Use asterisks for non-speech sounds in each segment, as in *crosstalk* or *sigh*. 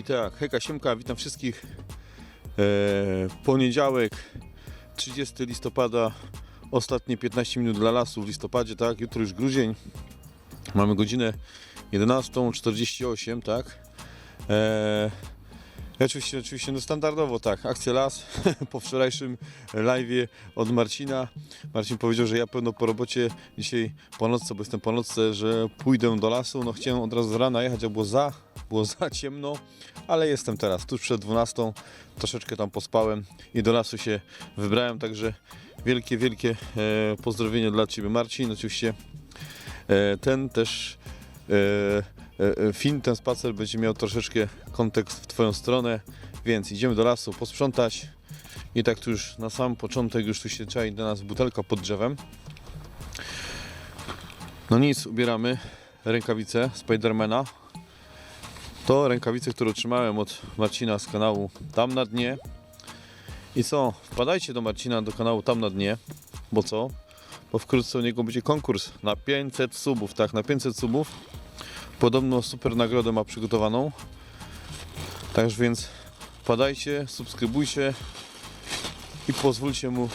I tak, hejka Siemka, witam wszystkich. E, poniedziałek, 30 listopada, ostatnie 15 minut dla lasu w listopadzie, tak? Jutro już grudzień. Mamy godzinę 11.48, tak? E, i oczywiście, oczywiście, no standardowo tak, akcja las *laughs* po wczorajszym live'ie od Marcina. Marcin powiedział, że ja pewno po robocie dzisiaj po nocce, bo jestem po nocce, że pójdę do lasu. No chciałem od razu z rana jechać, a było za, było za ciemno, ale jestem teraz tuż przed 12, troszeczkę tam pospałem i do lasu się wybrałem, także wielkie, wielkie e, pozdrowienie dla Ciebie Marcin. Oczywiście e, ten też e, film, ten spacer będzie miał troszeczkę kontekst w Twoją stronę, więc idziemy do lasu posprzątać i tak tu już na sam początek już tu się czai do nas butelka pod drzewem. No nic, ubieramy rękawice Spidermana. To rękawice, które otrzymałem od Marcina z kanału Tam na dnie. I co? Wpadajcie do Marcina do kanału Tam na dnie. Bo co? Bo wkrótce u niego będzie konkurs na 500 subów, tak, na 500 subów. Podobno super nagrodę ma przygotowaną. Także więc wpadajcie, subskrybujcie i pozwólcie mu.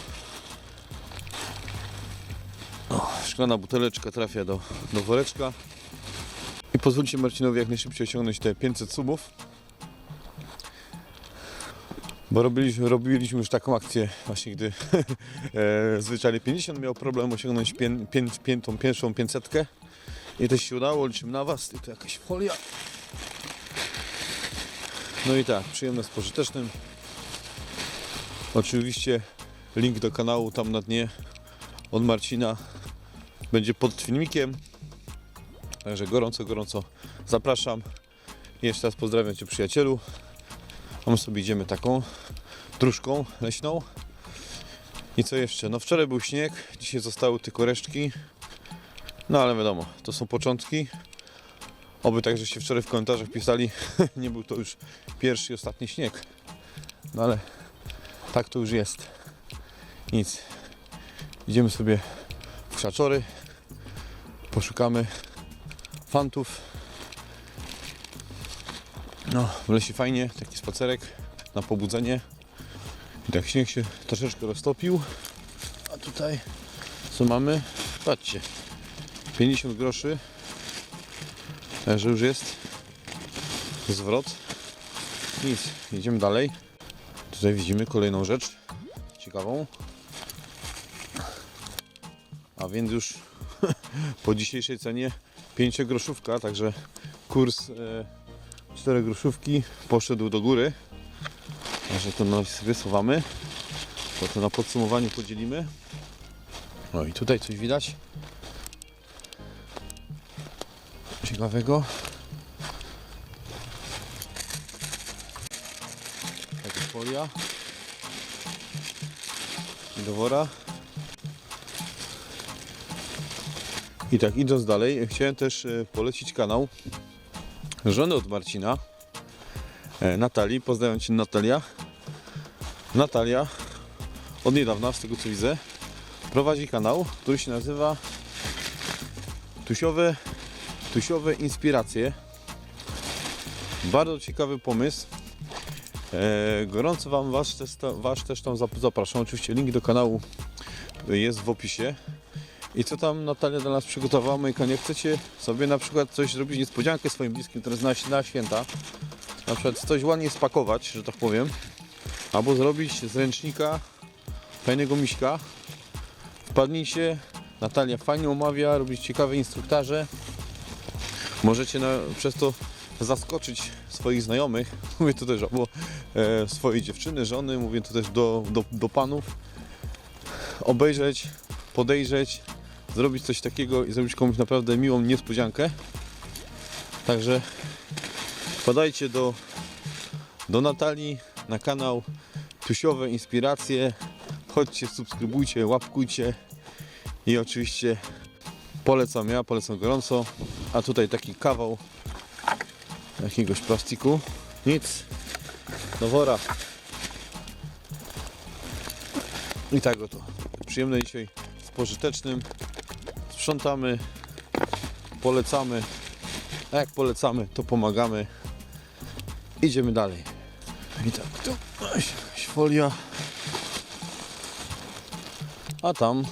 O, szklana buteleczka trafia do, do woreczka. I pozwólcie Marcinowi jak najszybciej osiągnąć te 500 subów. Bo robiliśmy, robiliśmy już taką akcję właśnie, gdy *laughs* e, zwyczajnie 50 miał problem osiągnąć pię, pię, pię, tą pierwszą 500. I to się udało, liczymy na Was. I to jakaś folia. No i tak, przyjemne z pożytecznym. Oczywiście link do kanału tam na dnie od Marcina będzie pod filmikiem. Także gorąco, gorąco zapraszam. Jeszcze raz pozdrawiam Cię przyjacielu. A my sobie idziemy taką dróżką leśną. I co jeszcze? No wczoraj był śnieg, dzisiaj zostały tylko resztki. No ale wiadomo, to są początki. Oby tak, żeście wczoraj w komentarzach pisali, *laughs* nie był to już pierwszy i ostatni śnieg. No ale tak to już jest. Nic. Idziemy sobie w krzaczory. Poszukamy fantów. No, w lesie fajnie, taki spacerek na pobudzenie. I tak śnieg się troszeczkę roztopił. A tutaj co mamy? Patrzcie. 50 groszy. Także już jest zwrot. Nic, idziemy dalej. Tutaj widzimy kolejną rzecz ciekawą. A więc już *laughs* po dzisiejszej cenie 5 groszówka, także kurs e, 4 groszówki poszedł do góry. Także to wysuwamy. To, to na podsumowaniu podzielimy. No i tutaj coś widać. Ciekawego. Taka folia. Do wora. I tak idąc dalej, chciałem też e, polecić kanał żony od Marcina, e, Natalii. Pozdrawiam Cię Natalia. Natalia od niedawna, z tego co widzę, prowadzi kanał, który się nazywa Tusiowe, Tusiowe Inspiracje. Bardzo ciekawy pomysł. E, gorąco Wam was, też was też tam zap- zapraszam. Oczywiście link do kanału jest w opisie. I co tam Natalia dla nas przygotowała, Majka? Nie chcecie sobie na przykład coś zrobić, niespodziankę swoim bliskim teraz na, na święta? Na przykład coś ładnie spakować, że tak powiem. Albo zrobić z ręcznika fajnego miśka. Wpadnijcie. Natalia fajnie omawia, robi ciekawe instruktaże. Możecie na, przez to zaskoczyć swoich znajomych. *laughs* Mówię to też albo e, swojej dziewczyny, żony, mówię to też do, do, do panów. Obejrzeć, podejrzeć, zrobić coś takiego i zrobić komuś naprawdę miłą niespodziankę. Także wpadajcie do, do Natalii na kanał Tusiowe Inspiracje. Chodźcie, subskrybujcie, łapkujcie i oczywiście polecam ja, polecam gorąco. A tutaj taki kawał jakiegoś plastiku. Nic. Do wora. I tak oto. Przyjemne dzisiaj z pożytecznym. Sprzątamy, polecamy. A jak polecamy, to pomagamy. Idziemy dalej. I tak, tu jakaś folia. A tam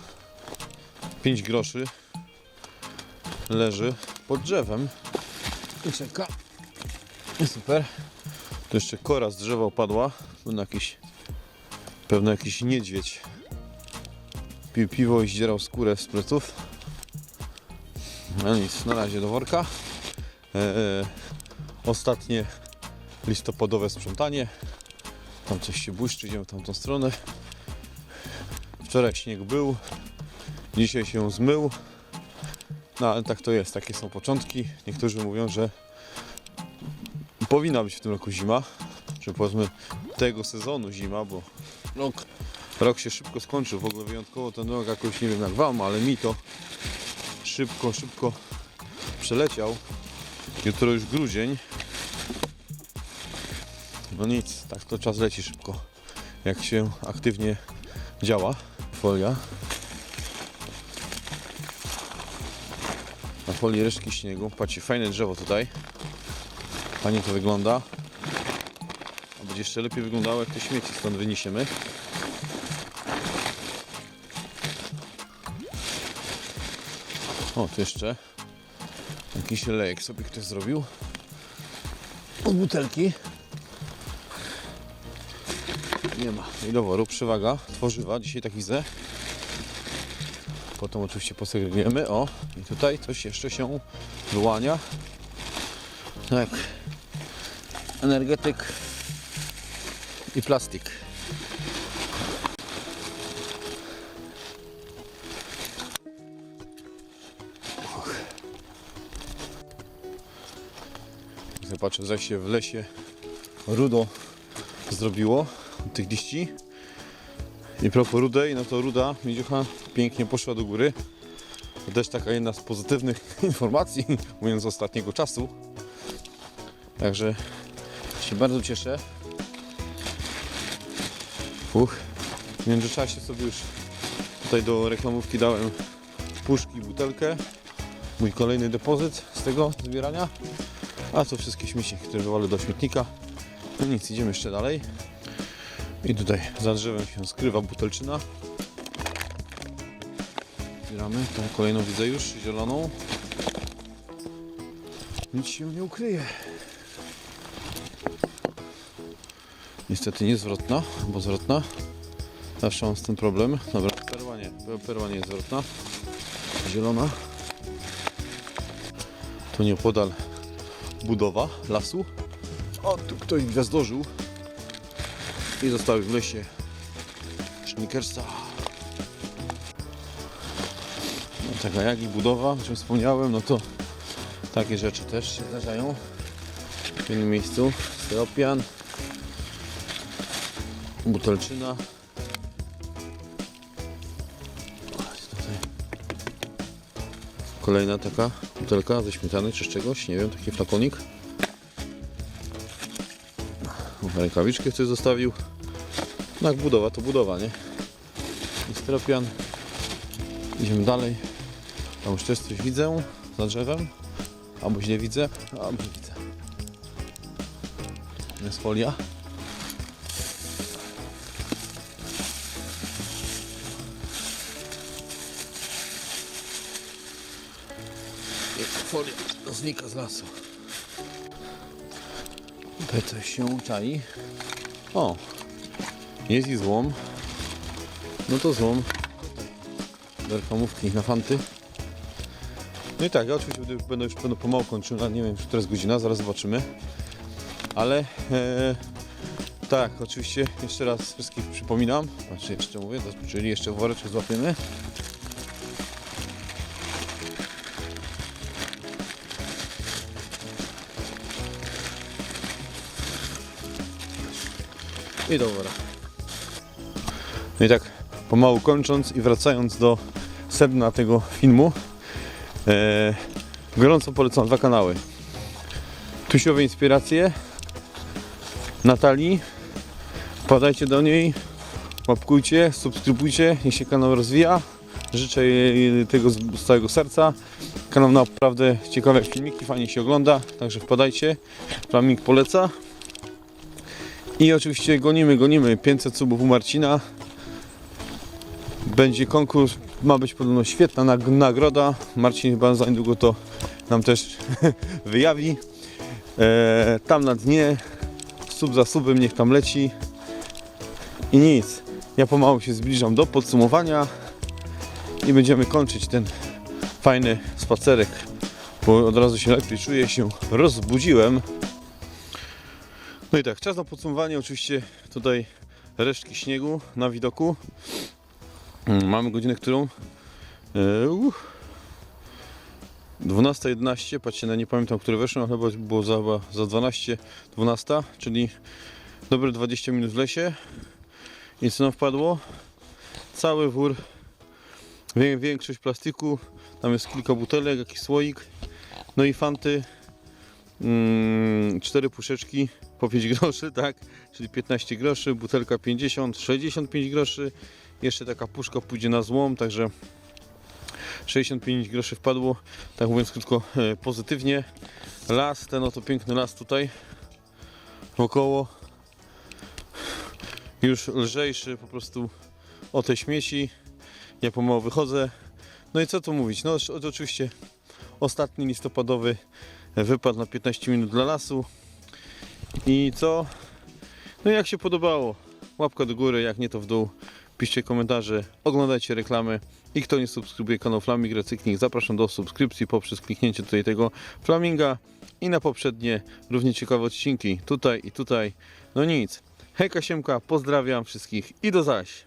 5 groszy leży pod drzewem i czeka. Super. Tu jeszcze kora z drzewa opadła. Pewno jakiś, pewno jakiś niedźwiedź pił piwo i zdzierał skórę z pleców. No nic, na razie do worka. Eee, ostatnie listopadowe sprzątanie. Tam coś się błyszczy, idziemy w tamtą stronę. Wczoraj śnieg był, dzisiaj się zmył. No ale tak to jest, takie są początki. Niektórzy mówią, że powinna być w tym roku zima, że powiedzmy tego sezonu zima, bo rok, rok się szybko skończył. W ogóle wyjątkowo ten rok jakoś nie wiem jak wam, ale mi to szybko, szybko przeleciał. Jutro już grudzień. No nic, tak to czas leci szybko. Jak się aktywnie działa. Folia. Na folii resztki śniegu. Patrzcie, fajne drzewo tutaj. Fajnie to wygląda. A będzie jeszcze lepiej wyglądało, jak te śmieci stąd wyniesiemy. O, tu jeszcze jakiś lejek sobie ktoś zrobił. Od butelki. Nie ma. I doworu, przewaga, tworzywa. Dzisiaj tak widzę. Potem oczywiście posegregujemy. O, i tutaj coś jeszcze się wyłania. Tak. Energetyk i plastik. Zobaczę, zaś się w lesie rudo zrobiło tych liści. I propos rudej, no to ruda miedziucha pięknie poszła do góry. To też taka jedna z pozytywnych *laughs* informacji, mówiąc ostatniego czasu. Także się bardzo cieszę. Uch. W międzyczasie sobie już tutaj do reklamówki dałem puszki, butelkę. Mój kolejny depozyt z tego zbierania. A to wszystkie śmieci, które wywalę do śmietnika. No nic, idziemy jeszcze dalej. I tutaj za drzewem się skrywa butelczyna. Zbieramy. Tą kolejną widzę już, zieloną. Nic się nie ukryje. Niestety niezwrotna, bo zwrotna. Zawsze mam z tym problem. Dobra, perła nie, perła nie jest zwrotna. Zielona. Tu nieopodal budowa lasu. O, tu ktoś gwiazdożył i zostały w lesie Schnickersa. No, taka jak i budowa, o czym wspomniałem, no to takie rzeczy też się zdarzają w innym miejscu. Styropian, butelczyna. Kolejna taka butelka ze śmietany czy z czegoś, nie wiem, taki flakonik. Rękawiczkę ktoś zostawił. No jak budowa, to budowa, nie? I styropian. Idziemy dalej. Tam już też coś widzę za drzewem. Albo źle widzę, albo widzę. Jest folia. I folia znika z lasu. Tutaj coś się czai. O, jest i złom. No to złom. Do na fanty. No i tak, ja oczywiście będę, będę już będę pomału kończył, ale nie wiem, która jest godzina, zaraz zobaczymy. Ale e, tak, oczywiście jeszcze raz wszystkich przypominam, znaczy jeszcze mówię, czyli jeszcze woreczek złapiemy. I dobra. No i tak pomału kończąc i wracając do sedna tego filmu, e, gorąco polecam dwa kanały. Tusiowe Inspiracje Natalii. Wpadajcie do niej, łapkujcie, subskrybujcie, niech się kanał rozwija. Życzę jej tego z z całego serca. Kanał naprawdę ciekawe filmiki, fajnie się ogląda, także wpadajcie. Flaming poleca. I oczywiście gonimy, gonimy 500 subów u Marcina. Będzie konkurs, ma być podobno świetna nag- nagroda. Marcin chyba za niedługo to nam też *laughs* wyjawi. E, tam na dnie, sub za subem niech tam leci. I nic. Ja pomału się zbliżam do podsumowania i będziemy kończyć ten fajny spacerek, bo od razu się lepiej czuję, się rozbudziłem. No i tak, czas na podsumowanie. Oczywiście tutaj resztki śniegu na widoku. Mm, Mamy godzinę, którą? E, uff. 12.11, patrzcie na nie pamiętam, które weszło, chyba było za, chyba za 12, 12, czyli dobre 20 minut w lesie. I co nam wpadło? Cały wór, większość plastiku, tam jest kilka butelek, jakiś słoik, no i fanty, mm, cztery puszeczki po 5 groszy, *laughs* tak, czyli 15 groszy, butelka 50, 65 groszy, jeszcze taka puszka pójdzie na złom, także 65 groszy wpadło, tak mówiąc krótko, e, pozytywnie. Las, ten oto piękny las tutaj wokoło, już lżejszy po prostu o te śmieci. Ja pomału wychodzę. No i co tu mówić? No oczywiście ostatni listopadowy wypad na 15 minut dla lasu. I co? No jak się podobało? Łapka do góry, jak nie to w dół. Piszcie komentarze, oglądajcie reklamy. I kto nie subskrybuje kanał Flaming Recykling, zapraszam do subskrypcji poprzez kliknięcie tutaj tego Flaminga i na poprzednie równie ciekawe odcinki tutaj i tutaj. No nic. Hejka Siemka, pozdrawiam wszystkich i do zaś.